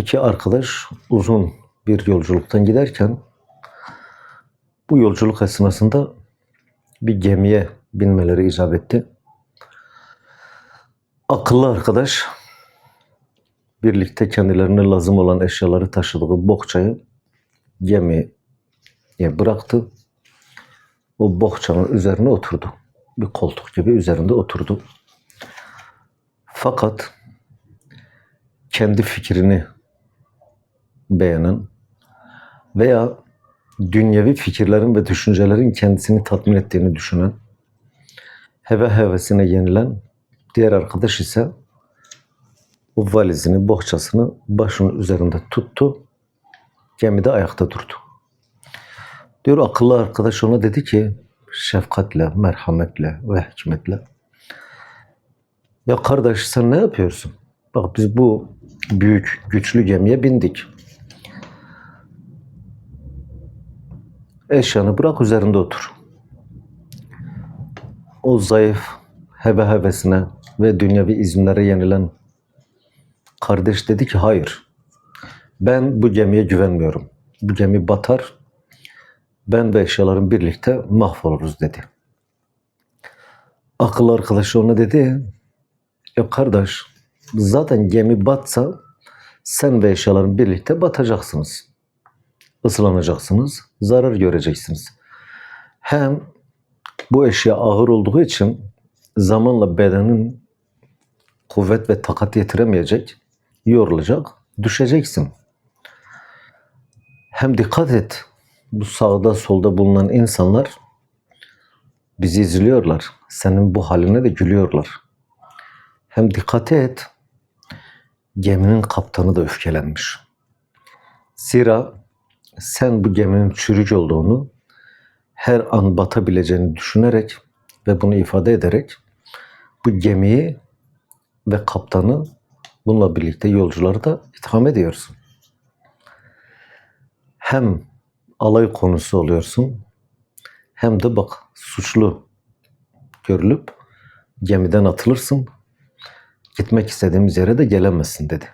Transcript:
İki arkadaş uzun bir yolculuktan giderken bu yolculuk esnasında bir gemiye binmeleri icap etti. Akıllı arkadaş birlikte kendilerine lazım olan eşyaları taşıdığı bohçayı gemiye bıraktı. O bohçanın üzerine oturdu. Bir koltuk gibi üzerinde oturdu. Fakat kendi fikrini beğenen veya dünyevi fikirlerin ve düşüncelerin kendisini tatmin ettiğini düşünen, heve hevesine yenilen diğer arkadaş ise o valizini, bohçasını başının üzerinde tuttu, gemide ayakta durdu. Diyor akıllı arkadaş ona dedi ki şefkatle, merhametle ve hikmetle ya kardeş sen ne yapıyorsun? Bak biz bu büyük, güçlü gemiye bindik. Eşyanı bırak üzerinde otur. O zayıf, heve hevesine ve dünyevi izinlere yenilen kardeş dedi ki hayır. Ben bu gemiye güvenmiyorum. Bu gemi batar. Ben ve eşyalarım birlikte mahvoluruz dedi. Akıllı arkadaşı ona dedi. Ya kardeş zaten gemi batsa sen ve eşyaların birlikte batacaksınız. Islanacaksınız, zarar göreceksiniz. Hem bu eşya ağır olduğu için zamanla bedenin kuvvet ve takat yetiremeyecek, yorulacak, düşeceksin. Hem dikkat et, bu sağda solda bulunan insanlar bizi izliyorlar. Senin bu haline de gülüyorlar. Hem dikkat et, geminin kaptanı da öfkelenmiş. Zira sen bu geminin çürük olduğunu, her an batabileceğini düşünerek ve bunu ifade ederek bu gemiyi ve kaptanı bununla birlikte yolcuları da itham ediyorsun. Hem alay konusu oluyorsun hem de bak suçlu görülüp gemiden atılırsın. Gitmek istediğimiz yere de gelemezsin dedi.